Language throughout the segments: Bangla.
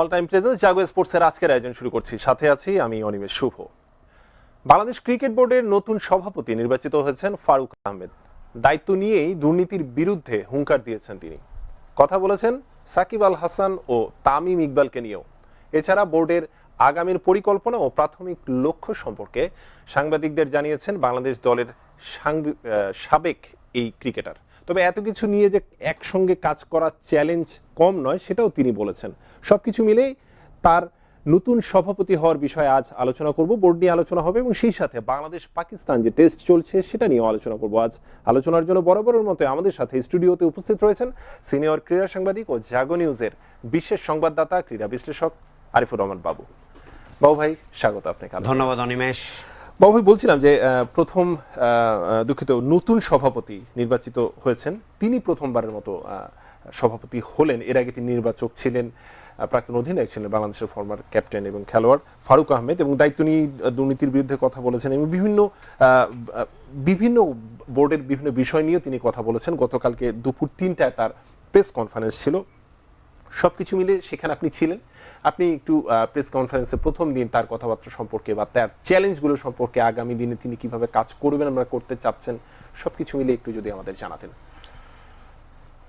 অল টাইম প্রেজেন্স জাগো স্পোর্টসের আজকের আয়োজন শুরু করছি। সাথে আছি আমি অনিমেষ শুভ। বাংলাদেশ ক্রিকেট বোর্ডের নতুন সভাপতি নির্বাচিত হয়েছেন ফারুক আহমেদ। দায়িত্ব নিয়েই দুর্নীতির বিরুদ্ধে হুঙ্কার দিয়েছেন তিনি। কথা বলেছেন সাকিব আল হাসান ও তামিম ইকবালকে নিয়েও। এছাড়া বোর্ডের আগামীর পরিকল্পনা ও প্রাথমিক লক্ষ্য সম্পর্কে সাংবাদিকদের জানিয়েছেন বাংলাদেশ দলের সাবেক এই ক্রিকেটার। তবে এত কিছু নিয়ে যে একসঙ্গে কাজ করা চ্যালেঞ্জ কম নয়, সেটাও তিনি বলেছেন। সব কিছু মিলেই তার নতুন সভাপতি হওয়ার বিষয়ে আজ আলোচনা করব, বোর্ড নিয়ে আলোচনা হবে এবং সেই সাথে বাংলাদেশ পাকিস্তান যে টেস্ট চলছে সেটা নিয়েও আলোচনা করব। আজ আলোচনার জন্য বরাবরের মতো আমাদের সাথে স্টুডিওতে উপস্থিত রয়েছেন সিনিয়র ক্রীড়া সাংবাদিক ও জাগো নিউজের বিশেষ সংবাদদাতা, ক্রীড়া বিশ্লেষক আরিফুর রহমান বাবু। বাবু ভাই, স্বাগত আপনাকে ধন্যবাদ অনিমেষ। বাবু বলছিলাম যে প্রথম দুঃখিত, নতুন সভাপতি নির্বাচিত হয়েছেন। তিনি প্রথমবারের মতো সভাপতি হলেন। এর আগে তিনি নির্বাচক ছিলেন প্রাক্তন অধিনায়ক ছিলেন বাংলাদেশের ফর্মার ক্যাপ্টেন এবং খেলোয়াড় ফারুক আহমেদ এবং দায়িত্ব নিয়ে দুর্নীতির বিরুদ্ধে কথা বলেছেন এবং বিভিন্ন বিভিন্ন বোর্ডের বিভিন্ন বিষয় নিয়েও তিনি কথা বলেছেন। গতকালকে দুপুর তিনটায় তার প্রেস কনফারেন্স ছিল। সবকিছু মিলে সেখানে আপনি ছিলেন। আপনি একটু প্রেস কনফারেন্সে প্রথম দিন তার কথাবার্তা সম্পর্কে বা তার চ্যালেঞ্জগুলো সম্পর্কে আগামী দিনে তিনি কীভাবে কাজ করবেন আমরা করতে চাচ্ছেন সবকিছু মিলে একটু যদি আমাদের জানাতেন।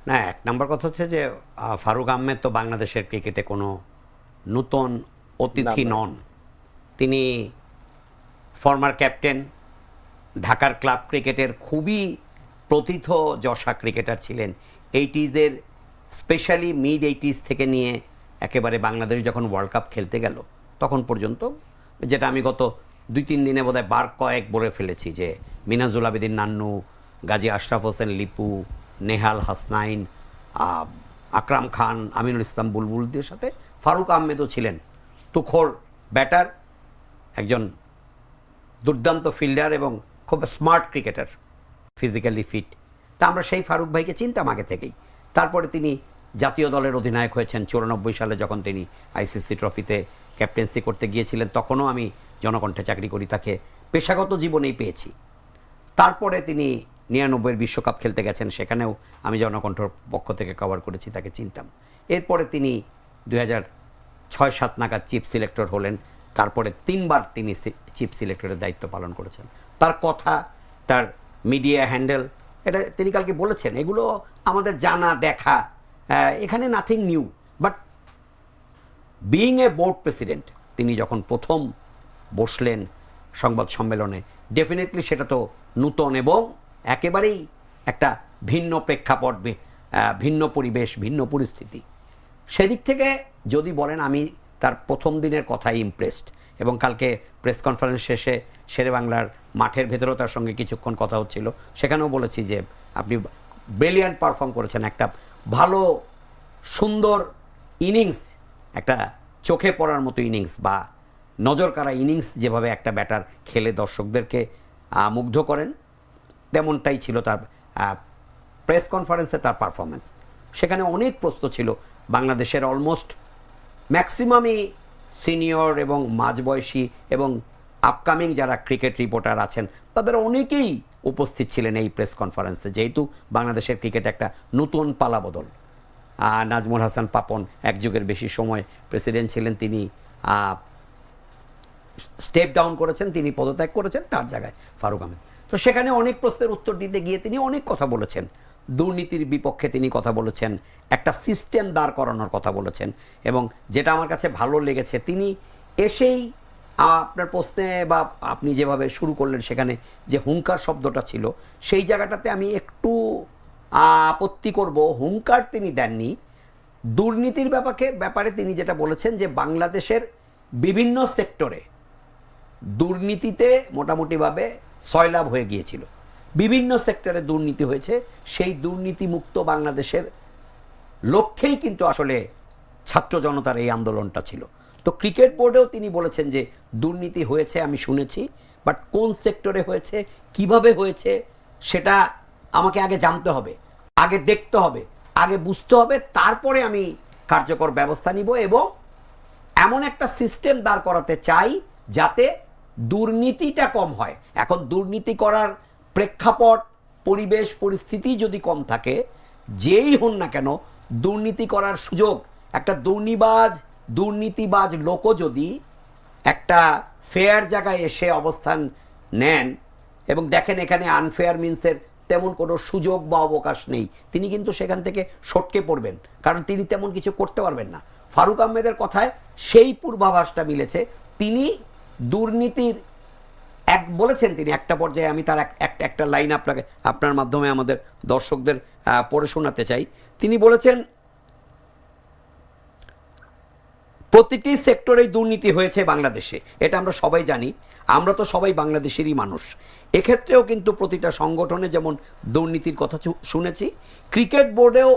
না এক নম্বর কথা হচ্ছে যে ফারুক আহমেদ তো বাংলাদেশের ক্রিকেটে কোনো নূতন অতিথি। নন। তিনি ফর্মার ক্যাপ্টেন ঢাকার ক্লাব ক্রিকেটের খুবই প্রথিত যশা ক্রিকেটার ছিলেন। এইটিজের স্পেশালি মিড এইটিজ থেকে নিয়ে একেবারে বাংলাদেশ যখন ওয়ার্ল্ড কাপ খেলতে গেল, তখন পর্যন্ত যেটা আমি গত দুই তিন দিনে বোধহয় বার কয়েক বলে ফেলেছি যে মিনাজুল আবেদিন নান্নু, গাজী আশরাফ হোসেন, লিপু, নেহাল হাসনাইন আকরাম খান, আমিনুল ইসলাম বুলবুলদের সাথে ফারুক আহমেদও ছিলেন। তুখোর ব্যাটার, একজন দুর্দান্ত ফিল্ডার এবং খুব স্মার্ট ক্রিকেটার, ফিজিক্যালি ফিট। তা আমরা সেই ফারুক ভাইকে চিনতাম আগে থেকেই। তারপরে তিনি জাতীয় দলের অধিনায়ক হয়েছেন চুরানব্বই সালে যখন তিনি আইসিসি ট্রফিতে ক্যাপ্টেন্সি করতে গিয়েছিলেন, তখনও আমি জনকণ্ঠে চাকরি করি, তাকে পেশাগত জীবনেই পেয়েছি। তারপরে তিনি নিরানব্বইয়ের বিশ্বকাপ খেলতে গেছেন, সেখানেও আমি জনকণ্ঠর পক্ষ থেকে কভার করেছি, তাকে চিনতাম। এরপরে তিনি হাজার ছয় সাত নাগাদ চিফ সিলেক্টর হলেন, তারপরে তিনবার তিনি চিফ সিলেক্টরের দায়িত্ব পালন করেছেন। তার কথা, তার মিডিয়া হ্যান্ডেল এটা তিনি কালকে বলেছেন, এগুলো আমাদের জানা, দেখা এখানে nothing new but being a board president তিনি যখন প্রথম বসলেন সংবাদ সম্মেলনে ডেফিনেটলি সেটা তো নূতন এবং একেবারেই একটা ভিন্ন প্রেক্ষাপট ভিন্ন পরিবেশ, ভিন্ন পরিস্থিতি। সেদিক থেকে যদি বলেন, আমি তার প্রথম দিনের কথাই ইমপ্রেসড এবং কালকে প্রেস কনফারেন্স শেষে শেরে বাংলার মাঠের ভেতরেও তার সঙ্গে কিছুক্ষণ কথা হচ্ছিল। সেখানেও বলেছি যে, আপনি ব্রিলিয়ান্ট পারফর্ম করেছেন, একটা ভালো, সুন্দর ইনিংস, একটা চোখে পড়ার মতো ইনিংস বা নজর কাড়া ইনিংস যেভাবে একটা ব্যাটার খেলে দর্শকদেরকে মুগ্ধ করেন, তেমনটাই ছিল তার প্রেস কনফারেন্সে তার পারফরমেন্স সেখানে অনেক প্রশ্ন ছিল বাংলাদেশের অলমোস্ট ম্যাক্সিমামই সিনিয়র এবং মাঝবয়সী এবং আপকামিং যারা ক্রিকেট রিপোর্টার আছেন, তাদের অনেকেই উপস্থিত ছিলেন এই প্রেস কনফারেন্সে যেহেতু বাংলাদেশের ক্রিকেট একটা নতুন পালাবদল। নাজমুল হাসান পাপন এক যুগের বেশি সময় প্রেসিডেন্ট ছিলেন, তিনি স্টেপ ডাউন করেছেন, তিনি পদত্যাগ করেছেন, তার জায়গায় ফারুক আহমেদ। তো সেখানে অনেক প্রশ্নের উত্তর দিতে গিয়ে তিনি অনেক কথা বলেছেন। দুর্নীতির বিপক্ষে তিনি কথা বলেছেন, একটা সিস্টেম দাঁড় করানোর কথা বলেছেন এবং যেটা আমার কাছে ভালো লেগেছে, তিনি এসেই আপনার প্রশ্নে বা আপনি যেভাবে শুরু করলেন সেখানে যে হুঙ্কার শব্দটা ছিল, সেই জায়গাটাতে আমি একটু আপত্তি করব। হুঙ্কার তিনি দেননি। দুর্নীতির ব্যাপারে ব্যাপারে তিনি যেটা বলেছেন যে বাংলাদেশের বিভিন্ন সেক্টরে দুর্নীতিতে মোটামুটিভাবে সয়লাভ হয়ে গিয়েছিল। বিভিন্ন সেক্টরে দুর্নীতি হয়েছে। সেই দুর্নীতিমুক্ত বাংলাদেশের লক্ষ্যেই কিন্তু আসলে ছাত্র জনতার এই আন্দোলনটা ছিল। তো ক্রিকেট বোর্ডেও তিনি বলেছেন যে দুর্নীতি হয়েছে, আমি শুনেছি বাট কোন সেক্টরে হয়েছে, কীভাবে হয়েছে, সেটা আমাকে আগে জানতে হবে, আগে দেখতে হবে, আগে বুঝতে হবে, তারপরে আমি কার্যকর ব্যবস্থা নিব এবং এমন একটা সিস্টেম দাঁড় করাতে চাই যাতে দুর্নীতিটা কম হয়। এখন দুর্নীতি করার প্রেক্ষাপট, পরিবেশ, পরিস্থিতি যদি কম থাকে, যেই হন না কেন, দুর্নীতি করার সুযোগ, একটা দুর্নীবাজ দুর্নীতিবাজ লোকও যদি একটা ফেয়ার জায়গায় এসে অবস্থান নেন এবং দেখেন এখানে আনফেয়ার মিন্সের তেমন কোনো সুযোগ বা অবকাশ নেই, তিনি কিন্তু সেখান থেকে সটকে পড়বেন। কারণ তিনি তেমন কিছু করতে পারবেন না। ফারুক আহমেদের কথায় সেই পূর্বাভাসটা মিলেছে। তিনি দুর্নীতির এক, বলেছেন তিনি একটা পর্যায়ে, আমি তার এক- এক- একটা লাইন আপনাকে, আপনার মাধ্যমে আমাদের দর্শকদের পড়ে শোনাতে চাই। তিনি বলেছেন প্রতিটি সেক্টরেই দুর্নীতি হয়েছে বাংলাদেশে, এটা আমরা সবাই জানি। আমরা তো সবাই বাংলাদেশেরই মানুষ। এক্ষেত্রেও কিন্তু প্রতিটা সংগঠনে যেমন দুর্নীতির কথা শুনেছি, ক্রিকেট বোর্ডেও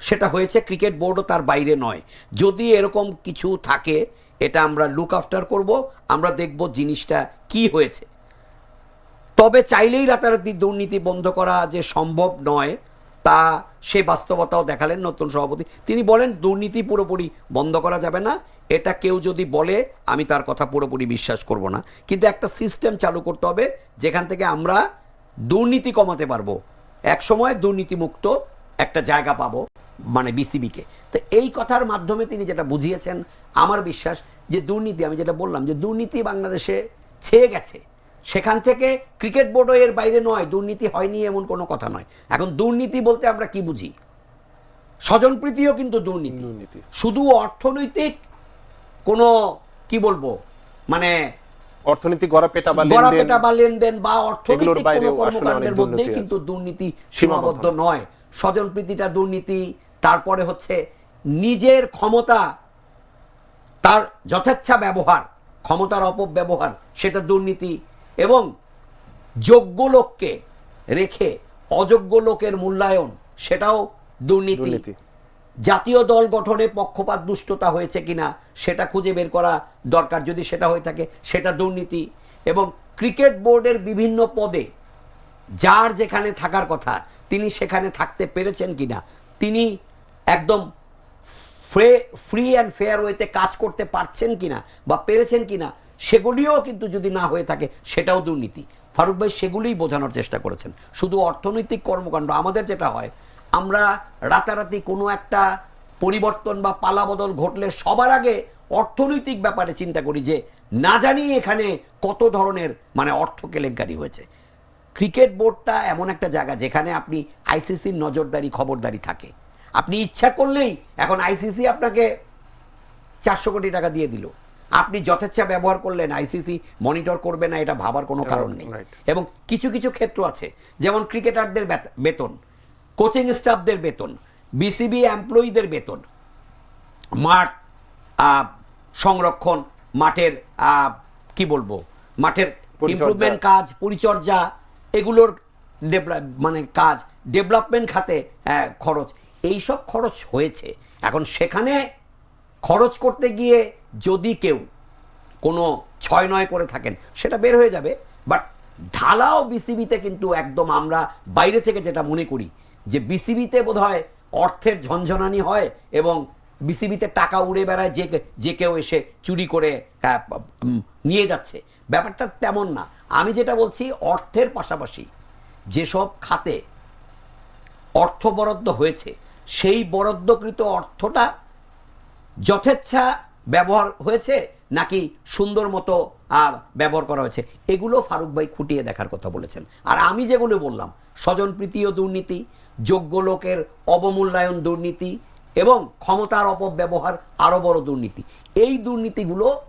সেটা হয়েছে, ক্রিকেট বোর্ডও তার বাইরে নয়। যদি এরকম কিছু থাকে, এটা আমরা লুক আফটার করব, আমরা দেখব জিনিসটা কি হয়েছে। তবে চাইলেই রাতারাতি দুর্নীতি বন্ধ করা যে সম্ভব নয় তা সে বাস্তবতাও দেখালেন নতুন সভাপতি। তিনি বলেন, দুর্নীতি পুরোপুরি বন্ধ করা যাবে না। এটা কেউ যদি বলে, আমি তার কথা পুরোপুরি বিশ্বাস করব না। কিন্তু একটা সিস্টেম চালু করতে হবে, যেখান থেকে আমরা দুর্নীতি কমাতে পারব। এক সময় দুর্নীতিমুক্ত একটা জায়গা পাবো মানে বিসিবিকে। তো এই কথার মাধ্যমে তিনি যেটা বুঝিয়েছেন, আমার বিশ্বাস যে দুর্নীতি, আমি যেটা বললাম যে দুর্নীতি বাংলাদেশে ছেয়ে গেছে। সেখান থেকে ক্রিকেট বোর্ডও এর বাইরে নয় দুর্নীতি হয়নি এমন কোনো কথা নয়। এখন দুর্নীতি বলতে আমরা কি বুঝি? স্বজনপ্রীতিও কিন্তু দুর্নীতি। শুধু অর্থনৈতিক কোনো কি বলব মানে অর্থনীতি গড়া পেটা বা গড়া লেনদেন পেটা বা লেনদেন বা অর্থনৈতিক কোনো কর্মকাণ্ডের মধ্যেই কিন্তু দুর্নীতি সীমাবদ্ধ নয়। স্বজনপ্রীতিটা দুর্নীতি তারপরে হচ্ছে নিজের ক্ষমতা তার যথেচ্ছা ব্যবহার ক্ষমতার অপব্যবহার সেটা দুর্নীতি এবং যোগ্য লোককে রেখে অযোগ্য লোকের মূল্যায়ন সেটাও দুর্নীতি। জাতীয় দল গঠনে পক্ষপাত দুষ্টতা হয়েছে কিনা সেটা খুঁজে বের করা দরকার। যদি সেটা হয়ে থাকে সেটা দুর্নীতি। এবং ক্রিকেট বোর্ডের বিভিন্ন পদে যার যেখানে থাকার কথা তিনি সেখানে থাকতে পেরেছেন কিনা তিনি একদম ফ্রে ফ্রি অ্যান্ড ফেয়ার ওয়েতে কাজ করতে পারছেন কিনা বা পেরেছেন কিনা সেগুলিও কিন্তু যদি না হয়ে থাকে, সেটাও দুর্নীতি। ফারুক ভাই সেগুলিই বোঝানোর চেষ্টা করেছেন। শুধু অর্থনৈতিক কর্মকাণ্ড, আমাদের যেটা হয়, আমরা রাতারাতি কোনো একটা পরিবর্তন বা পালাবদল ঘটলে সবার আগে অর্থনৈতিক ব্যাপারে চিন্তা করি যে, না জানি এখানে কত ধরনের মানে অর্থ কেলেঙ্কারি হয়েছে। ক্রিকেট বোর্ডটা এমন একটা জায়গা যেখানে আপনি আইসিসির নজরদারি, খবরদারি থাকে। আপনি ইচ্ছা করলেই এখন আইসিসি আপনাকে চারশো কোটি টাকা দিয়ে দিল। আপনি যথেচ্ছা ব্যবহার করলেন আইসিসি মনিটর করবে না এটা ভাবার কোনো কারণ নেই। এবং কিছু কিছু ক্ষেত্র আছে যেমন ক্রিকেটারদের বেতন কোচিং স্টাফদের বেতন বিসিবি এমপ্লয়ীদের বেতন মাঠ সংরক্ষণ মাঠের কি বলব মাঠের। ইমপ্রুভমেন্ট কাজ পরিচর্যা এগুলোর ডেভেলপ মানে কাজ ডেভেলপমেন্ট খাতে আহ, খরচ এইসব খরচ হয়েছে। এখন সেখানে খরচ করতে গিয়ে যদি কেউ কোনো ছয় নয় করে থাকেন, সেটা বের হয়ে যাবে। বাট ঢালাও বিসিবিতে কিন্তু একদম আমরা বাইরে থেকে যেটা মনে করি, যে বিসিবিতে বোধহয় অর্থের ঝনঝনানি হয় এবং বিসিবিতে টাকা উড়ে বেড়ায় যে যে কেউ এসে চুরি করে নিয়ে যাচ্ছে। ব্যাপারটা তেমন না। আমি যেটা বলছি, অর্থের পাশাপাশি যেসব খাতে অর্থ বরাদ্দ হয়েছে, সেই বরাদ্দকৃত অর্থটা যথেচ্ছা ব্যবহার হয়েছে নাকি সুন্দর মতো আহ, ব্যবহার করা হয়েছে? এগুলো ফারুক ভাই খুঁটিয়ে দেখার কথা বলেছেন। আর আমি যেগুলো বললাম স্বজনপ্রীতি ও দুর্নীতি যোগ্য লোকের অবমূল্যায়ন দুর্নীতি এবং ক্ষমতার অপব্যবহার আরও বড় দুর্নীতি এই দুর্নীতিগুলো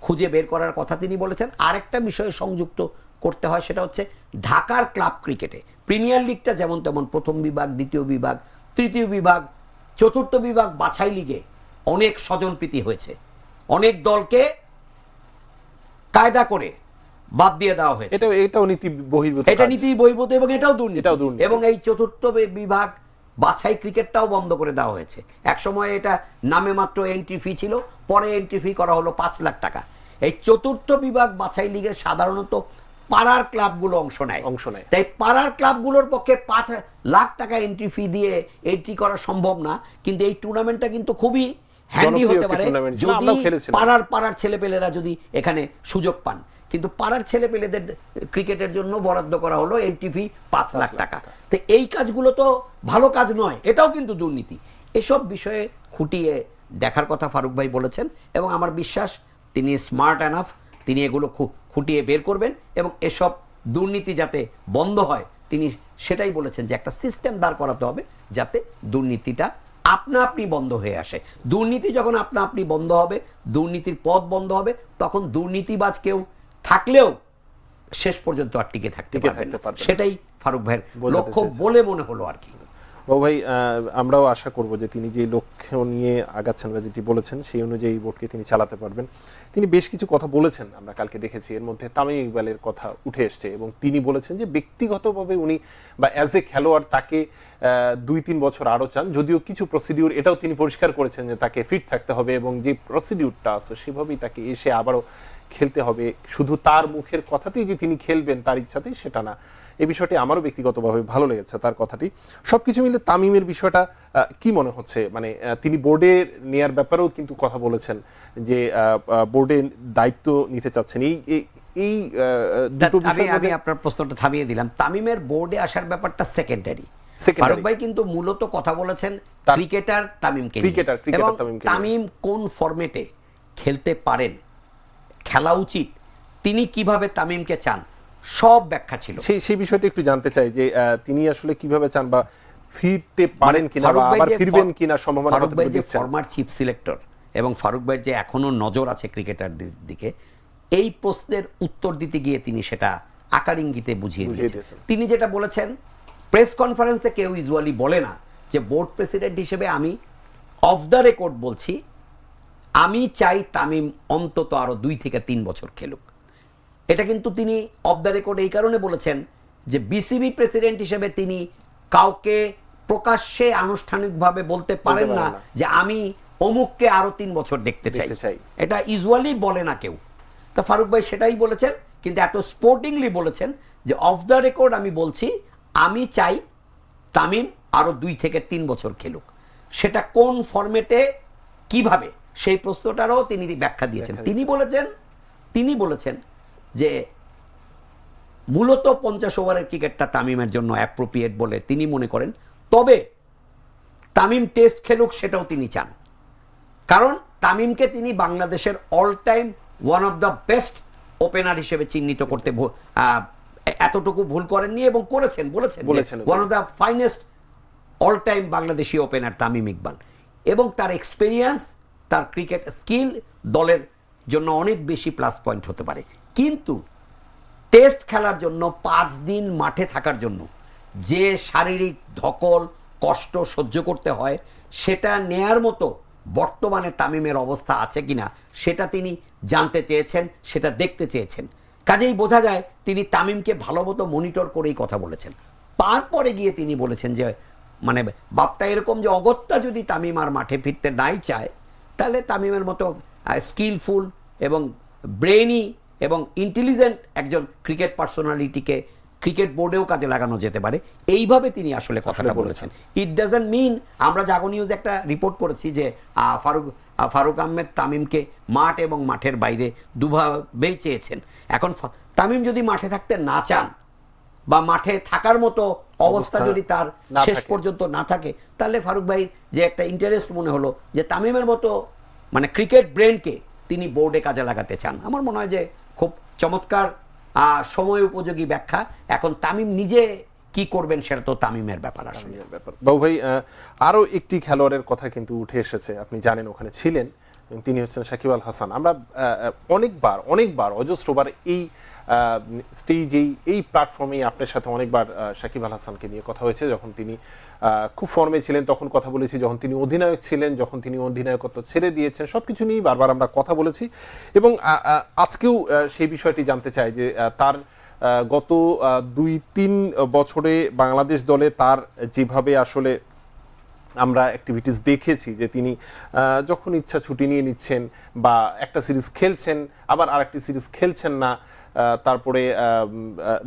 খুঁজে বের করার কথা তিনি বলেছেন। আরেকটা বিষয়ে সংযুক্ত করতে হয় সেটা হচ্ছে ঢাকার ক্লাব ক্রিকেটে। প্রিমিয়ার লিগটা যেমন তেমন প্রথম বিভাগ দ্বিতীয় বিভাগ তৃতীয় বিভাগ চতুর্থ বিভাগ বাছাই লিগে অনেক স্বজনপ্রীতি হয়েছে। অনেক দলকে কায়দা করে বাদ দিয়ে দেওয়া হয়েছে। এটা এটাও নীতি বহির্ভূত এটা। নীতি বহির্ভূত এবং এটাও দুর্নীতি। এটাও দুর্নীতি। এবং এই চতুর্থ বিভাগ বাছাই ক্রিকেটটাও বন্ধ করে দেওয়া হয়েছে। এক সময় এটা নামে মাত্র এন্ট্রি ফি ছিল পরে এন্ট্রি ফি করা হলো পাঁচ লাখ টাকা। এই চতুর্থ বিভাগ বাছাই লিগে সাধারণত পাড়ার ক্লাবগুলো অংশ নেয়। অংশ নেয়। তাই পাড়ার ক্লাবগুলোর পক্ষে পাঁচ লাখ টাকা এন্ট্রি ফি দিয়ে এন্ট্রি করা সম্ভব না। কিন্তু এই টুর্নামেন্টটা কিন্তু খুবই হ্যান্ডি হতে পারে যদি পাড়ার পাড়ার ছেলেপেলেরা যদি এখানে সুযোগ পান। কিন্তু পাড়ার ছেলেপেলেদের ক্রিকেটের জন্য বরাদ্দ করা হলো এনটিভি পাঁচ লাখ টাকা। তো এই কাজগুলো তো ভালো কাজ নয় এটাও কিন্তু দুর্নীতি। এসব বিষয়ে খুঁটিয়ে দেখার কথা ফারুক ভাই বলেছেন এবং আমার বিশ্বাস তিনি স্মার্ট অ্যানাফ তিনি এগুলো খুঁটিয়ে বের করবেন এবং এসব দুর্নীতি যাতে বন্ধ হয় তিনি সেটাই বলেছেন যে একটা সিস্টেম দাঁড় করাতে হবে যাতে দুর্নীতিটা আপনা আপনি বন্ধ হয়ে আসে। দুর্নীতি যখন আপনা আপনি বন্ধ হবে দুর্নীতির পথ বন্ধ হবে তখন দুর্নীতিবাজ কেউ থাকলেও শেষ পর্যন্ত আর টিকে থাকতে পারবে। সেটাই ফারুক ভাইয়ের লক্ষ্য বলে মনে হলো আর কি। বাবু ভাই আমরাও আশা করব যে তিনি যে লক্ষ্য নিয়ে আগাচ্ছেন বা যেটি বলেছেন, সেই অনুযায়ী বোর্ডকে তিনি চালাতে পারবেন। তিনি বেশ কিছু কথা বলেছেন, আমরা কালকে দেখেছি। এর মধ্যে তামিম ইকবালের কথা উঠে এসছে এবং তিনি বলেছেন যে ব্যক্তিগতভাবে উনি বা অ্যাজ এ খেলোয়াড় তাকে দুই তিন বছর আরও চান। যদিও কিছু প্রসিডিউর এটাও তিনি পরিষ্কার করেছেন যে তাকে ফিট থাকতে হবে এবং যে প্রসিডিউরটা আছে, সেভাবেই তাকে এসে আবারও খেলতে হবে। শুধু তার মুখের কথাতেই যে তিনি খেলবেন, তার ইচ্ছাতেই সেটা না। এই বিষয়টি আমারও ব্যক্তিগতভাবে ভালো লেগেছে তার কথাটি। সবকিছু মিলে তামিমের বিষয়টা কি মনে হচ্ছে? মানে তিনি বোর্ডে নেয়ার ব্যাপারেও কিন্তু কথা বলেছেন যে বোর্ডে দায়িত্ব নিতে চাচ্ছেন। এই এই- আমি বিষয় আমি আপনার প্রশ্নটা থামিয়ে দিলাম। তামিমের বোর্ডে আসার ব্যাপারটা সেকেন্ডারি। ফারুক ভাই কিন্তু মূলত কথা বলেছেন ক্রিকেটার তামিমকে। ক্রিকেটার, ক্রিকেটার এবং তামিম কোন ফরম্যাটে খেলতে পারেন? খেলা উচিত। তিনি কীভাবে তামিমকে চান? সব ব্যাখ্যা ছিল। সেই সেই বিষয়টা একটু জানতে চাই যে তিনি আসলে কীভাবে চান বা ফিরতে পারেন কিনা বা ভাই আবার ফিরবেন কিনা সম্ভাবনা ফারুক ভাই যে ফরমার চিফ সিলেক্টর এবং ফারুক ভাইয়ের যে এখনও নজর আছে ক্রিকেটার দিকে এই প্রশ্নের উত্তর দিতে গিয়ে তিনি সেটা আকার ইঙ্গিতে বুঝিয়ে দিয়েছেন। তিনি যেটা বলেছেন প্রেস কনফারেন্সে কেউ ইউজুয়ালি বলে না যে বোর্ড প্রেসিডেন্ট হিসেবে আমি অফ দ্য রেকর্ড বলছি আমি চাই তামিম অন্তত আরও দুই থেকে তিন বছর খেলুক। এটা কিন্তু তিনি অফ দ্য রেকর্ড এই কারণে বলেছেন যে বিসিবি প্রেসিডেন্ট হিসেবে তিনি কাউকে প্রকাশ্যে আনুষ্ঠানিকভাবে বলতে পারেন না যে আমি অমুককে আরও তিন বছর দেখতে চাই। এটা ইউজুয়ালি বলে না কেউ। তা ফারুক ভাই সেটাই বলেছেন কিন্তু এত স্পোর্টিংলি বলেছেন যে অফ দ্য রেকর্ড আমি বলছি আমি চাই তামিম আরও দুই থেকে তিন বছর খেলুক। সেটা কোন ফরম্যাটে কীভাবে সেই প্রশ্নটারও তিনি ব্যাখ্যা দিয়েছেন। তিনি বলেছেন তিনি বলেছেন যে মূলত পঞ্চাশ ওভারের ক্রিকেটটা তামিমের জন্য অ্যাপ্রোপ্রিয়েট বলে তিনি মনে করেন। তবে তামিম টেস্ট খেলুক সেটাও তিনি চান। কারণ তামিমকে তিনি বাংলাদেশের all time one of the best opener হিসেবে চিহ্নিত করতে এতটুকু ভুল করেননি এবং করেছেন বলেছেন বলেছেন। One of the finest all time Bangladeshi opener Tamim Iqbal. এবং তার এক্সপিরিয়েন্স তার ক্রিকেট স্কিল দলের জন্য অনেক বেশি প্লাস পয়েন্ট হতে পারে। কিন্তু টেস্ট খেলার জন্য পাঁচ দিন মাঠে থাকার জন্য যে শারীরিক ধকল, কষ্ট সহ্য করতে হয়, সেটা নেয়ার মতো বর্তমানে তামিমের অবস্থা আছে কিনা, সেটা তিনি জানতে চেয়েছেন, সেটা দেখতে চেয়েছেন। কাজেই বোঝা যায় তিনি তামিমকে ভালো মতো মনিটর করেই কথা বলেছেন। তারপরে গিয়ে তিনি বলেছেন যে মানে বাপটা এরকম যে অগত্যা যদি তামিম আর মাঠে ফিরতে নাই চায়, তাহলে তামিমের মতো স্কিলফুল এবং ব্রেনি এবং ইন্টেলিজেন্ট একজন ক্রিকেট পার্সোনালিটিকে ক্রিকেট বোর্ডেও কাজে লাগানো যেতে পারে। এইভাবে তিনি আসলে কথাটা বলেছেন। ইট ডাজন্ট মিন আমরা জাগো নিউজ একটা রিপোর্ট করেছি যে ফারুক ফারুক আহমেদ তামিমকে মাঠ এবং মাঠের বাইরে দুভাবেই চেয়েছেন। এখন তামিম যদি মাঠে থাকতে না চান বা মাঠে থাকার মতো অবস্থা অবস্থা যদি তার শেষ পর্যন্ত না থাকে তাহলে ফারুক ভাই যে একটা ইন্টারেস্ট মনে হলো যে তামিমের মতো মানে ক্রিকেট ব্রেনকে তিনি বোর্ডে কাজে লাগাতে চান। আমার মনে হয় যে খুব চমৎকার সময় উপযোগী ব্যাখ্যা। এখন তামিম নিজে কি করবেন সেটা তো তামিমের ব্যাপার আসলে। বাবু ভাই আরও একটি খেলোয়াড়ের কথা কিন্তু উঠে এসেছে। আপনি জানেন ওখানে ছিলেন। তিনি হচ্ছেন সাকিব আল হাসান। আমরা অনেকবার অনেকবার অজস্রবার এই স্টেজেই এই প্ল্যাটফর্মেই আপনার সাথে অনেকবার সাকিব আল হাসানকে নিয়ে কথা হয়েছে। যখন তিনি খুব ফর্মে ছিলেন, তখন কথা বলেছি। যখন তিনি অধিনায়ক ছিলেন, যখন তিনি অধিনায়কত্ব ছেড়ে দিয়েছেন, সবকিছু নিয়েই বারবার আমরা কথা বলেছি। এবং আজকেও সেই বিষয়টি জানতে চাই যে তার গত দুই তিন বছরে বাংলাদেশ দলে তার যেভাবে আসলে আমরা অ্যাক্টিভিটিস দেখেছি যে তিনি যখন ইচ্ছা ছুটি নিয়ে নিচ্ছেন বা একটা সিরিজ খেলছেন, আবার আরেকটি সিরিজ খেলছেন না তারপরে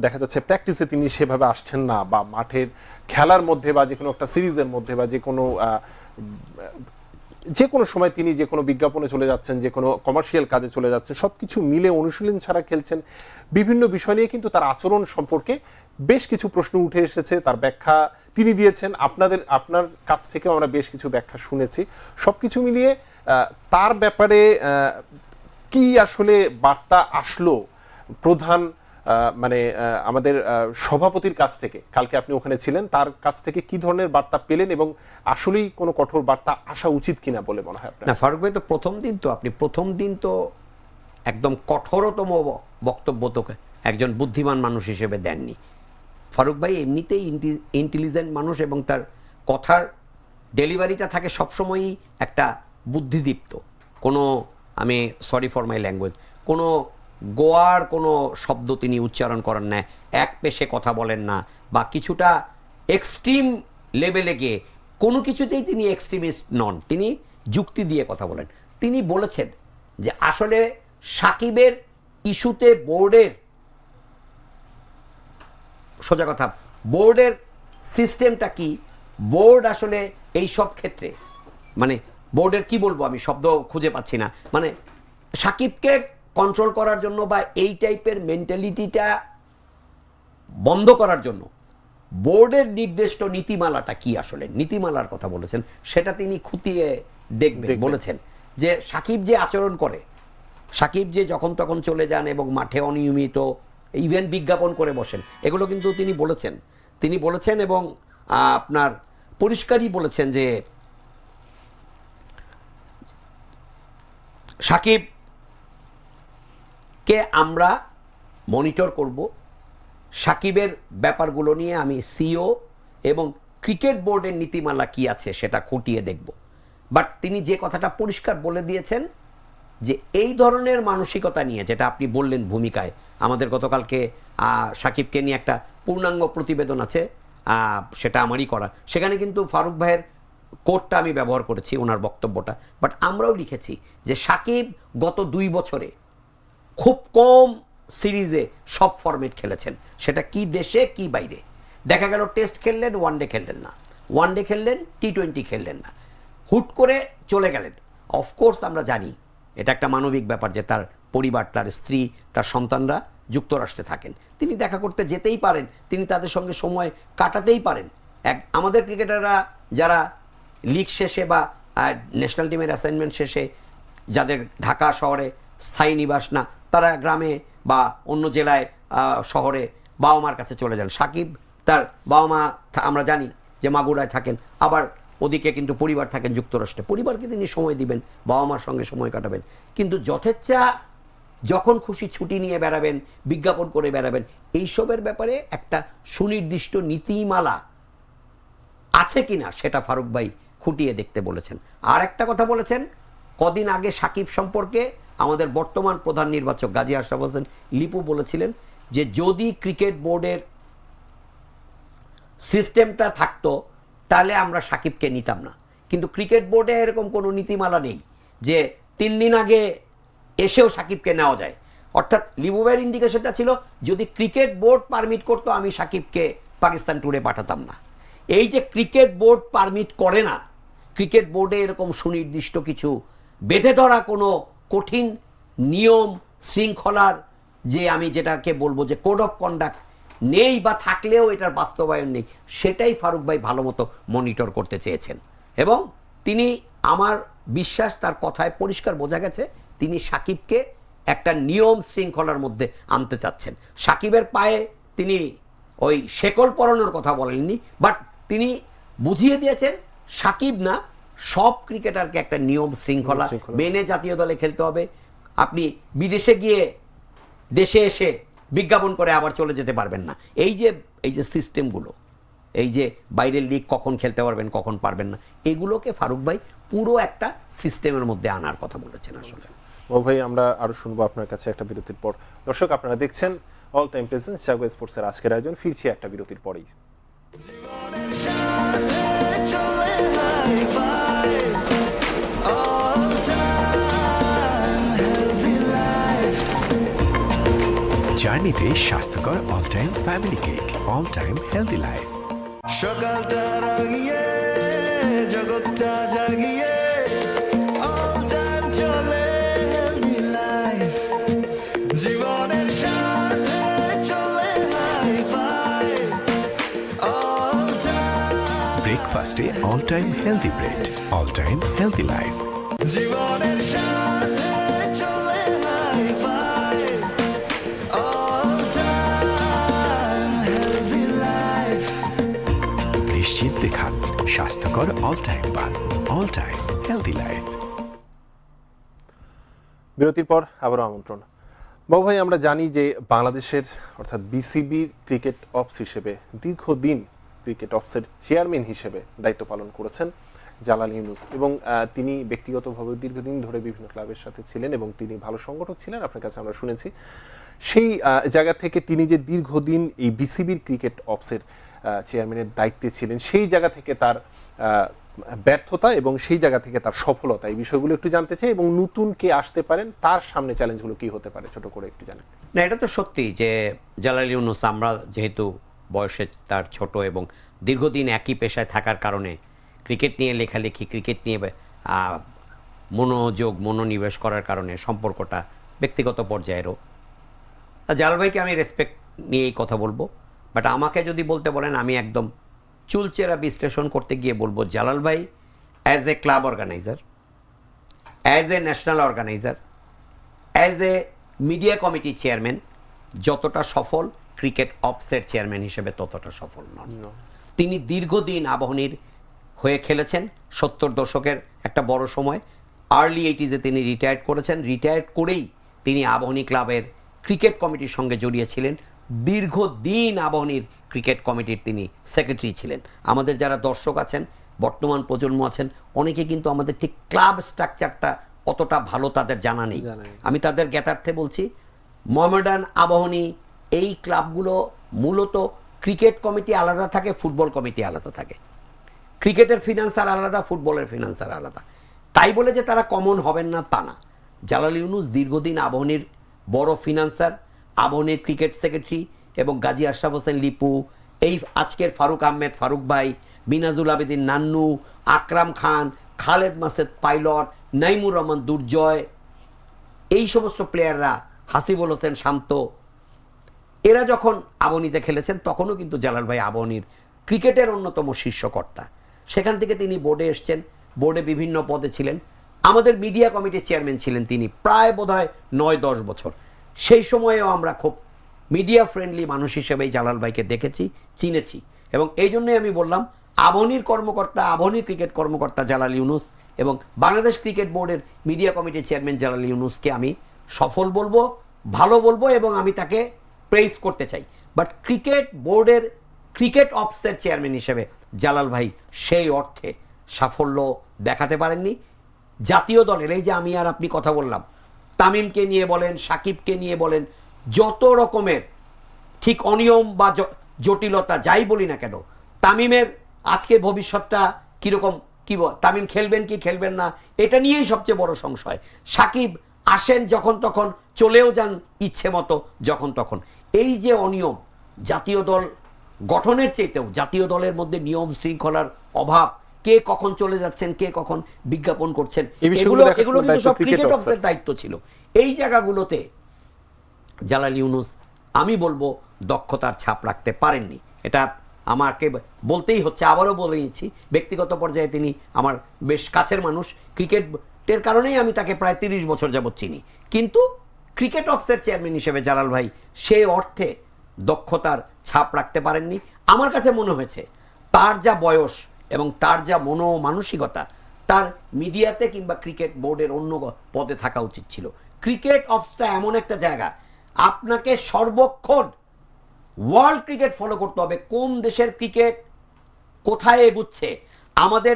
দেখা যাচ্ছে প্র্যাকটিসে তিনি সেভাবে আসছেন না বা মাঠের খেলার মধ্যে বা যে কোনো একটা সিরিজের মধ্যে বা যে কোনো যে কোনো সময় তিনি যে কোনো বিজ্ঞাপনে চলে যাচ্ছেন, যে কোনো কমার্শিয়াল কাজে চলে যাচ্ছেন সব কিছু মিলে অনুশীলন ছাড়া খেলছেন। বিভিন্ন বিষয় নিয়ে কিন্তু তার আচরণ সম্পর্কে বেশ কিছু প্রশ্ন উঠে এসেছে। তার ব্যাখ্যা তিনি দিয়েছেন। আপনাদের, আপনার কাছ থেকেও আমরা বেশ কিছু ব্যাখ্যা শুনেছি। সব কিছু মিলিয়ে তার ব্যাপারে কি আসলে বার্তা আসলো প্রধান মানে আমাদের সভাপতির কাছ থেকে, কালকে আপনি ওখানে ছিলেন, তার কাছ থেকে কি ধরনের বার্তা পেলেন এবং আসলেই কোনো কঠোর বার্তা আসা উচিত কিনা বলে মনে হয় না, ফারুক ভাই, তো প্রথম দিন তো আপনি, প্রথম দিন তো একদম কঠোরতম বক্তব্য তো একজন বুদ্ধিমান মানুষ হিসেবে দেননি। ফারুক ভাই, এমনিতেই ইন্টেলিজেন্ট মানুষ এবং তার কথার ডেলিভারিটা থাকে সবসময়ই একটা বুদ্ধিদীপ্ত। কোনো, আমি সরি ফর মাই ল্যাঙ্গুয়েজ, কোনো গোয়ার কোনো শব্দ তিনি উচ্চারণ করেন না। এক পেশে কথা বলেন না বা কিছুটা এক্সট্রিম লেভেলে গিয়ে কোনো কিছুতেই তিনি এক্সট্রিমিস্ট নন। তিনি যুক্তি দিয়ে কথা বলেন। তিনি বলেছেন যে আসলে সাকিবের ইস্যুতে বোর্ডের সোজা কথা, বোর্ডের সিস্টেমটা কি? বোর্ড আসলে এই সব ক্ষেত্রে মানে বোর্ডের কি বলব আমি শব্দ খুঁজে পাচ্ছি না। মানে সাকিবকে কন্ট্রোল করার জন্য বা এই টাইপের মেন্টালিটিটা বন্ধ করার জন্য বোর্ডের নির্দিষ্ট নীতিমালাটা কি আসলে নীতিমালার কথা বলেছেন সেটা তিনি খুঁটিয়ে দেখবেন। বলেছেন যে সাকিব যে আচরণ করে সাকিব যে যখন তখন চলে যান এবং মাঠে অনিয়মিত ইভেন্ট বিজ্ঞাপন করে বসেন এগুলো কিন্তু তিনি বলেছেন তিনি বলেছেন এবং আপনার পরিষ্কারই বলেছেন যে সাকিব কে আমরা মনিটর করব? সাকিবের ব্যাপারগুলো নিয়ে আমি সিও এবং ক্রিকেট বোর্ডের নীতিমালা কি আছে সেটা খুঁটিয়ে দেখব। বাট তিনি যে কথাটা পরিষ্কার বলে দিয়েছেন যে এই ধরনের মানসিকতা নিয়ে, যেটা আপনি বললেন ভূমিকায়, আমাদের গতকালকে সাকিবকে নিয়ে একটা পূর্ণাঙ্গ প্রতিবেদন আছে সেটা আমারই করা। সেখানে কিন্তু ফারুক ভাইয়ের কোটটা আমি ব্যবহার করেছি, ওনার বক্তব্যটা। বাট আমরাও লিখেছি যে সাকিব গত দুই বছরে খুব কম সিরিজে সব ফরম্যাট খেলেছেন। সেটা কি দেশে, কি বাইরে। দেখা গেল টেস্ট খেললেন ওয়ান ডে খেললেন না। ওয়ান ডে খেললেন টি টোয়েন্টি খেললেন না। হুট করে চলে গেলেন। অফকোর্স আমরা জানি, এটা একটা মানবিক ব্যাপার যে তার পরিবার, তার স্ত্রী, তার সন্তানরা যুক্তরাষ্ট্রে থাকেন। তিনি দেখা করতে যেতেই পারেন, তিনি তাদের সঙ্গে সময় কাটাতেই পারেন। এক, আমাদের ক্রিকেটাররা যারা লিগ শেষে বা ন্যাশনাল টিমের অ্যাসাইনমেন্ট শেষে যাদের ঢাকা শহরে স্থায়ী নিবাস, না, তারা গ্রামে বা অন্য জেলায় শহরে বাবা মার কাছে চলে যান। সাকিব তার বাবা মা আমরা জানি যে মাগুরায় থাকেন। আবার ওদিকে কিন্তু পরিবার থাকেন যুক্তরাষ্ট্রে। পরিবারকে তিনি সময় দিবেন বাবা মার সঙ্গে সময় কাটাবেন। কিন্তু যথেচ্ছা যখন খুশি ছুটি নিয়ে বেড়াবেন, বিজ্ঞাপন করে বেড়াবেন, এইসবের ব্যাপারে একটা সুনির্দিষ্ট নীতিমালা আছে কিনা সেটা ফারুক ভাই খুঁটিয়ে দেখতে বলেছেন। আর একটা কথা বলেছেন, কদিন আগে সাকিব সম্পর্কে আমাদের বর্তমান প্রধান নির্বাচক গাজী আশরাফ হোসেন লিপু বলেছিলেন যে যদি ক্রিকেট বোর্ডের সিস্টেমটা থাকতো, তাহলে আমরা সাকিবকে নিতাম না। কিন্তু ক্রিকেট বোর্ডে এরকম কোনো নীতিমালা নেই যে তিন দিন আগে এসেও সাকিবকে নেওয়া যায়। অর্থাৎ লিবুবের ইন্ডিকেশনটা ছিল, যদি ক্রিকেট বোর্ড পারমিট করতো, আমি সাকিবকে পাকিস্তান ট্যুরে পাঠাতাম না। এই যে ক্রিকেট বোর্ড পারমিট করে না, ক্রিকেট বোর্ডে এরকম সুনির্দিষ্ট কিছু বেঁধে ধরা কোনো কঠিন নিয়ম শৃঙ্খলার যে আমি যেটাকে বলব যে কোড অফ কন্ডাক্ট নেই বা থাকলেও এটার বাস্তবায়ন নেই, সেটাই ফারুক ভাই ভালো মতো মনিটর করতে চেয়েছেন। এবং তিনি আমার বিশ্বাস তার কথায় পরিষ্কার বোঝা গেছে, তিনি সাকিবকে একটা নিয়ম শৃঙ্খলার মধ্যে আনতে চাচ্ছেন। সাকিবের পায়ে তিনি ওই শেকল পরানোর কথা বলেননি বাট তিনি বুঝিয়ে দিয়েছেন, সাকিব না সব ক্রিকেটারকে একটা নিয়ম শৃঙ্খলা। মেনে জাতীয় দলে খেলতে হবে। আপনি বিদেশে গিয়ে দেশে এসে বিজ্ঞাপন করে আবার চলে যেতে পারবেন না। এই যে এই যে সিস্টেমগুলো এই যে বাইরের লিগ কখন খেলতে পারবেন কখন পারবেন না এগুলোকে ফারুক ভাই পুরো একটা সিস্টেমের মধ্যে আনার কথা বলেছেন আসলে। বাবু ভাই আমরা আরও শুনব আপনার কাছে একটা বিরতির পর। দর্শক আপনারা দেখছেন অল টাইম প্রেজেন্স জাগো স্পোর্টসের আজকের আয়োজন ফিরছি একটা বিরতির পরেই। জার্নিতে স্বাস্থ্যকর all time family cake all time healthy life সকালটা রাগিয়ে জগৎটা জাগিয়ে অল টাইম চলে হেলদি লাইফ জীবনের সাথে চলে হাই ফাই অল টাইম ব্রেকফাস্টে all time healthy bread all time healthy life জীবনের সাথে স্বাস্থ্যকর অল টাইম পান অল টাইম হেলদি লাইফ বিরতির পর আবারও আমন্ত্রণ। বাবু ভাই, আমরা জানি যে বাংলাদেশের অর্থাৎ বিসিবির ক্রিকেট অপস হিসেবে দীর্ঘদিন ক্রিকেট অপসের চেয়ারম্যান হিসেবে দায়িত্ব পালন করেছেন জালাল ইউনুস এবং তিনি ব্যক্তিগতভাবে দীর্ঘদিন ধরে বিভিন্ন ক্লাবের সাথে ছিলেন এবং তিনি ভালো সংগঠক ছিলেন, আপনার কাছে আমরা শুনেছি। সেই জায়গা থেকে তিনি যে দীর্ঘদিন এই বিসিবির ক্রিকেট অপসের চেয়ারম্যানের দায়িত্বে ছিলেন, সেই জায়গা থেকে তার ব্যর্থতা এবং সেই জায়গা থেকে তার সফলতা। এই বিষয়গুলো একটু জানতে চাই এবং নতুন কে আসতে পারেন, তার সামনে চ্যালেঞ্জগুলো কি হতে পারে? ছোট করে একটু জানেন। না, এটা তো সত্যি যে জালাল ইউনুস, আমরা যেহেতু বয়সে তার ছোট এবং দীর্ঘদিন একই পেশায় থাকার কারণে ক্রিকেট নিয়ে লেখালেখি, ক্রিকেট নিয়ে মনোযোগ, মনোনিবেশ করার কারণে সম্পর্কটা ব্যক্তিগত পর্যায়েরও। জালাল ভাইকে আমি রেসপেক্ট নিয়েই কথা বলব বাট আমাকে যদি বলতে বলেন, আমি একদম চুলচেরা বিশ্লেষণ করতে গিয়ে বলব জালাল ভাই as a club organiser as a national organiser as a media committee chairman যতটা সফল ক্রিকেট অপসের চেয়ারম্যান হিসেবে ততটা সফল নন। তিনি দীর্ঘদিন আবাহনীর হয়ে খেলেছেন সত্তর দশকের একটা বড় সময়। আর্লি এইটিজে তিনি রিটায়ার্ড করেছেন। রিটায়ার্ড করেই তিনি আবাহনী ক্লাবের ক্রিকেট কমিটির সঙ্গে জড়িয়েছিলেন দীর্ঘদিন আবাহনীর ক্রিকেট কমিটির তিনি সেক্রেটারি ছিলেন। আমাদের যারা দর্শক আছেন বর্তমান প্রজন্ম আছেন অনেকে কিন্তু আমাদের ঠিক ক্লাব স্ট্রাকচারটা অতটা ভালো তাদের জানা নেই। জানা নেই। আমি তাদের জ্ঞাতার্থে বলছি মোহামেডান আবাহনী এই ক্লাবগুলো মূলত ক্রিকেট কমিটি আলাদা থাকে ফুটবল কমিটি আলাদা থাকে। ক্রিকেটের ফিনান্সার আলাদা ফুটবলের ফিনান্সার আলাদা। তাই বলে যে তারা কমন হবেন না তা না। জালাল ইউনুস দীর্ঘদিন আবাহনীর বড় ফিনান্সার আবাহনীর ক্রিকেট সেক্রেটারি এবং গাজী আশরাফ হোসেন লিপু, এই আজকের ফারুক আহমেদ, ফারুক ভাই, মিনাজুল আবেদিন নান্নু, আকরাম খান, খালেদ মাসেদ পাইলট, নাইমুর রহমান দুর্জয়, এই সমস্ত প্লেয়াররা হাসিবুল হোসেন শান্ত, এরা যখন আবনীতে খেলেছেন, তখনও কিন্তু জালাল ভাই আবনীর ক্রিকেটের অন্যতম শীর্ষকর্তা। সেখান থেকে তিনি বোর্ডে এসছেন বোর্ডে বিভিন্ন পদে ছিলেন। আমাদের মিডিয়া কমিটির চেয়ারম্যান ছিলেন তিনি, প্রায় বোধহয় নয় দশ বছর। সেই সময়েও আমরা খুব মিডিয়া ফ্রেন্ডলি মানুষ হিসেবেই জালাল ভাইকে দেখেছি, চিনেছি। এবং এই জন্যই আমি বললাম আবনির কর্মকর্তা আবনির ক্রিকেট কর্মকর্তা জালাল ইউনুস এবং বাংলাদেশ ক্রিকেট বোর্ডের মিডিয়া কমিটির চেয়ারম্যান জালাল ইউনুসকে আমি সফল বলব, ভালো বলব এবং আমি তাকে প্রেস করতে চাই। বাট ক্রিকেট বোর্ডের, ক্রিকেট অফসের চেয়ারম্যান হিসেবে জালাল ভাই সেই অর্থে সাফল্য দেখাতে পারেননি। জাতীয় দলের, এই যে আমি আর আপনি কথা বললাম, তামিমকে নিয়ে বলেন, সাকিবকে নিয়ে বলেন যত রকমের ঠিক অনিয়ম বা জটিলতা যাই বলি না কেন তামিমের আজকে ভবিষ্যৎটা কীরকম কি বল তামিম খেলবেন কি খেলবেন না এটা নিয়েই সবচেয়ে বড় সংশয়। সাকিব আসেন যখন তখন চলেও যান ইচ্ছে মতো যখন তখন। এই যে অনিয়ম জাতীয় দল গঠনের চেয়েতেও জাতীয় দলের মধ্যে নিয়ম শৃঙ্খলার অভাব কে কখন চলে যাচ্ছেন কে কখন বিজ্ঞাপন করছেন এগুলো এগুলো কিন্তু সব ক্রিকেট অফিসের দায়িত্ব ছিল। এই জায়গাগুলোতে জালাল ইউনুস, আমি বলব দক্ষতার ছাপ রাখতে পারেননি। এটা আমাকে বলতেই হচ্ছে, আবারও বলে নিচ্ছি, ব্যক্তিগত পর্যায়ে তিনি আমার বেশ কাছের মানুষ, ক্রিকেটের কারণেই আমি তাকে প্রায় তিরিশ বছর যাবৎ চিনি। কিন্তু ক্রিকেট অফসের চেয়ারম্যান হিসেবে জালাল ভাই, সে অর্থে দক্ষতার ছাপ রাখতে পারেননি। আমার কাছে মনে হয়েছে, তার যা বয়স এবং তার যা মনো মানসিকতা তার মিডিয়াতে কিংবা ক্রিকেট বোর্ডের অন্য পদে থাকা উচিত ছিল। ক্রিকেট অফসটা এমন একটা জায়গা আপনাকে সর্বক্ষণ ওয়ার্ল্ড ক্রিকেট ফলো করতে হবে। কোন দেশের ক্রিকেট কোথায় এগুচ্ছে? আমাদের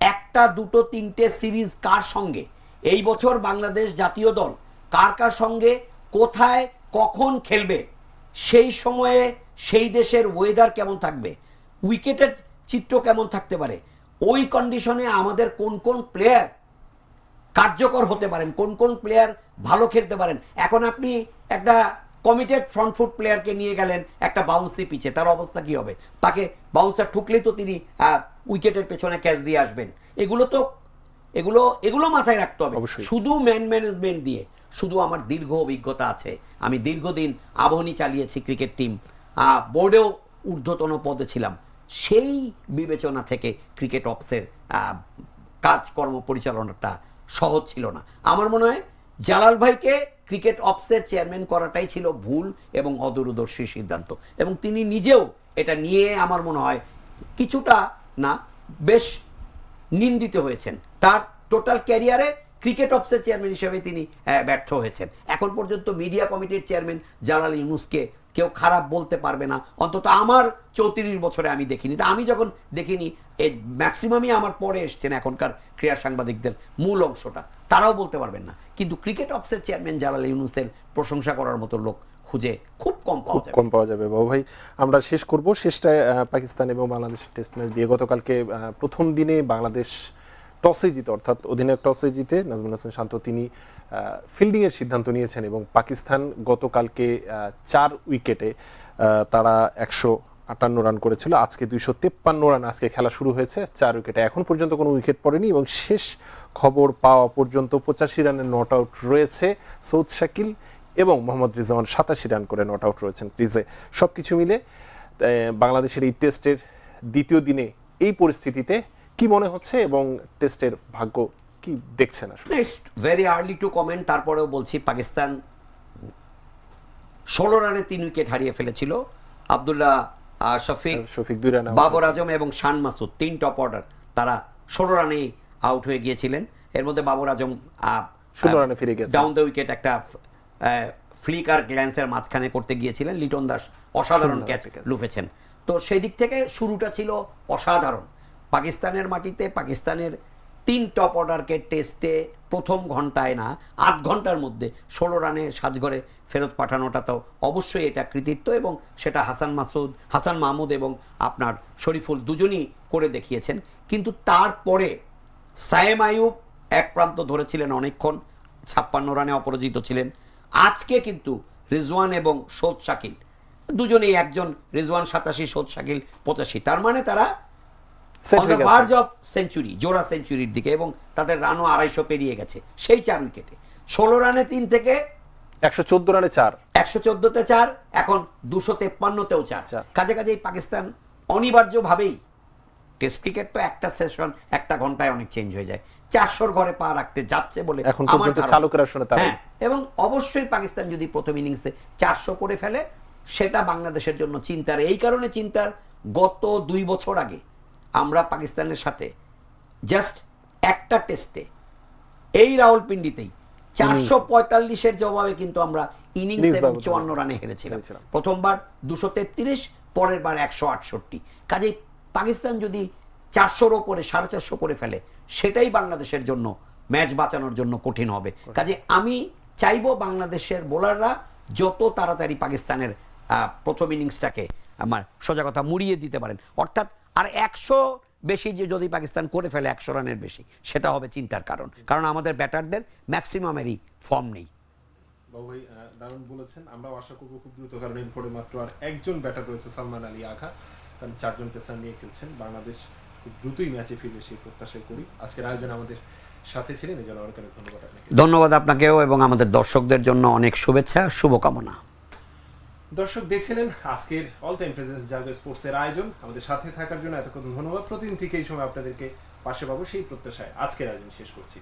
একটা, দুটো, তিনটে সিরিজ কার সঙ্গে? এই বছর বাংলাদেশ জাতীয় দল কার কার সঙ্গে, কোথায়, কখন খেলবে? সেই সময়ে সেই দেশের ওয়েদার কেমন থাকবে? উইকেটের চিত্র কেমন থাকতে পারে? ওই কন্ডিশনে আমাদের কোন কোন প্লেয়ার কার্যকর হতে পারেন? কোন কোন প্লেয়ার ভালো খেলতে পারেন? এখন আপনি একটা কমিটেড ফ্রন্ট ফুট প্লেয়ারকে নিয়ে গেলেন একটা বাউন্সি পিছে তার অবস্থা কি হবে? তাকে বাউন্সার ঠুকলেই তো তিনি উইকেটের পেছনে ক্যাচ দিয়ে আসবেন। এগুলো তো এগুলো এগুলো মাথায় রাখতে হবে। অবশ্যই। শুধু ম্যান ম্যানেজমেন্ট দিয়ে। শুধু আমার দীর্ঘ অভিজ্ঞতা আছে। আমি দীর্ঘদিন আবহনী চালিয়েছি ক্রিকেট টিম বোর্ডেও ঊর্ধ্বতন পদে ছিলাম। সেই বিবেচনা থেকে ক্রিকেট অফসের কাজকর্ম পরিচালনাটা সহজ ছিল না। আমার মনে হয় জালাল ভাইকে ক্রিকেট অপসের চেয়ারম্যান করাটাই ছিল ভুল এবং অদূরদর্শী সিদ্ধান্ত। এবং তিনি নিজেও এটা নিয়ে আমার মনে হয় কিছুটা না, বেশ নিন্দিত হয়েছেন। তার টোটাল ক্যারিয়ারে ক্রিকেট অফসের চেয়ারম্যান হিসেবে তিনি ব্যর্থ হয়েছেন। এখন পর্যন্ত মিডিয়া কমিটির চেয়ারম্যান জালাল ইউনুসকে কেউ খারাপ বলতে পারবে না। অন্তত আমার চৌত্রিশ বছরে আমি দেখিনি। তা আমি যখন দেখিনি এই ম্যাক্সিমামই আমার পরে এসছেন এখনকার ক্রীড়া সাংবাদিকদের মূল অংশটা। তারাও বলতে পারবেন না। কিন্তু ক্রিকেট অফসের চেয়ারম্যান জালাল ইউনুসের প্রশংসা করার মতো লোক খুঁজে খুব কম পাওয়া যাবে। কম পাওয়া যাবে। বাবু ভাই আমরা শেষ করব। শেষটায় পাকিস্তান এবং বাংলাদেশ টেস্ট ম্যাচ দিয়ে গতকালকে প্রথম দিনে বাংলাদেশ টসে জিতে, অর্থাৎ অধিনায়ক টসে জিতে নাজমুল হাসান শান্ত, তিনি ফিল্ডিং এর সিদ্ধান্ত নিয়েছেন এবং পাকিস্তান গতকালকে চার উইকেটে তারা একশো আটান্ন রান করেছিল। আজকে দুইশো তেপ্পান্ন রান আজকে খেলা শুরু হয়েছে। চার উইকেটে এখন পর্যন্ত কোনো উইকেট পড়েনি এবং শেষ খবর পাওয়া পর্যন্ত পঁচাশি রানের নট আউট রয়েছে সৌদ শাকিল এবং মোহাম্মদ রিজওয়ান সাতাশি রান করে নট আউট রয়েছেন ক্রিজে। সব কিছু মিলে বাংলাদেশের এই টেস্টের দ্বিতীয় দিনে এই পরিস্থিতিতে কি মনে হচ্ছে এবং টেস্টের ভাগ্য কি দেখছেন আসলে? ভেরি আর্লি টু কমেন্ট তারপরেও বলছি পাকিস্তান ষোলো রানে তিন উইকেট হারিয়ে ফেলেছিল। আবদুল্লাহ শফিক শফিক দুই রান বাবর আজম এবং শান মাসুদ তিন টপ অর্ডার। তারা ষোলো রানেই আউট হয়ে গিয়েছিলেন। এর মধ্যে বাবর আজম ষোলো রানে ফিরে গেছেন। ডাউন দ্য উইকেট একটা ফ্লিকার গ্ল্যান্সের মাঝখানে করতে গিয়েছিলেন। লিটন দাস অসাধারণ ক্যাচ লুফেছেন। তো সেই দিক থেকে শুরুটা ছিল অসাধারণ। পাকিস্তানের মাটিতে, পাকিস্তানের তিন টপ অর্ডারকে টেস্টে প্রথম ঘন্টায় না, আট ঘণ্টার মধ্যে ষোলো রানে সাজঘরে ফেরত পাঠানোটা তো অবশ্যই এটা কৃতিত্ব এবং সেটা হাসান মাসুদ, হাসান মাহমুদ এবং আপনার শরীফুল দুজনই করে দেখিয়েছেন। কিন্তু তারপরে সায়েম আয়ুব এক প্রান্ত ধরেছিলেন অনেকক্ষণ, ছাপ্পান্ন রানে অপরাজিত ছিলেন। আজকে কিন্তু রিজওয়ান এবং সৌদ শাকিল, দুজনেই একজন, রিজওয়ান সাতাশি সৌদ শাকিল পঁচাশি। তার মানে তারা Set অন হয়ে গেছে। ভার্জ অফ সেঞ্চুরি জোড়া সেঞ্চুরির দিকে এবং তাদের রানও আড়াইশো পেরিয়ে গেছে। সেই চার উইকেটে। ষোলো রানে তিন থেকে একশো চোদ্দ রানে চার। একশো চোদ্দতে চার এখন দুশো তেপ্পান্নতেও চার। কাজে কাজেই পাকিস্তান অনিবার্যভাবেই টেস্ট ক্রিকেট তো একটা সেশন একটা ঘন্টায় অনেক চেঞ্জ হয়ে যায়। চারশোর ঘরে পা রাখতে যাচ্ছে বলে এখন। চালকের হ্যাঁ এবং অবশ্যই পাকিস্তান যদি প্রথম ইনিংসে চারশো করে ফেলে সেটা বাংলাদেশের জন্য চিন্তার। এই কারণে চিন্তার গত দুই বছর আগে আমরা পাকিস্তানের সাথে জাস্ট একটা টেস্টে এই রাওয়ালপিন্ডিতেই চারশো পঁয়তাল্লিশের জবাবে কিন্তু আমরা ইনিংস এবং চুয়ান্ন রানে হেরেছিলাম। প্রথমবার দুশো তেত্রিশ পরের বার একশো আটষট্টি। কাজেই পাকিস্তান যদি চারশোর ওপরে সাড়ে চারশো করে ফেলে সেটাই বাংলাদেশের জন্য ম্যাচ বাঁচানোর জন্য কঠিন হবে। কাজে আমি চাইব বাংলাদেশের বোলাররা যত তাড়াতাড়ি পাকিস্তানের প্রথম ইনিংসটাকে আমার সোজা কথা মুড়িয়ে দিতে পারেন। অর্থাৎ আর একশো বেশি যে যদি পাকিস্তান করে ফেলে একশো রানের বেশি সেটা হবে চিন্তার কারণ। কারণ আমাদের ব্যাটারদের ম্যাক্সিমামেরই ফর্ম নেই। দারুণ বলেছেন। আমরাও আশা করব খুব দ্রুত কারণ এরপরে মাত্র আর একজন ব্যাটার রয়েছে সালমান আলী আঘা কারণ চারজন পেসার নিয়ে খেলছেন। বাংলাদেশ খুব দ্রুতই ম্যাচে ফিরবে সেই প্রত্যাশাই করি। আজকের আয়োজন আমাদের সাথে ছিলেন। এই জন্য অনেক ধন্যবাদ আপনাকে। ধন্যবাদ আপনাকেও এবং আমাদের দর্শকদের জন্য অনেক শুভেচ্ছা শুভকামনা। দর্শক দেখছিলেন আজকের অল টাইম প্রেজেন্স জাগো স্পোর্টসের আয়োজন। আমাদের সাথে থাকার জন্য এতক্ষণ ধন্যবাদ। প্রতিদিন থেকে এই সময় আপনাদেরকে পাশে পাবো সেই প্রত্যাশায় আজকের আয়োজন শেষ করছি।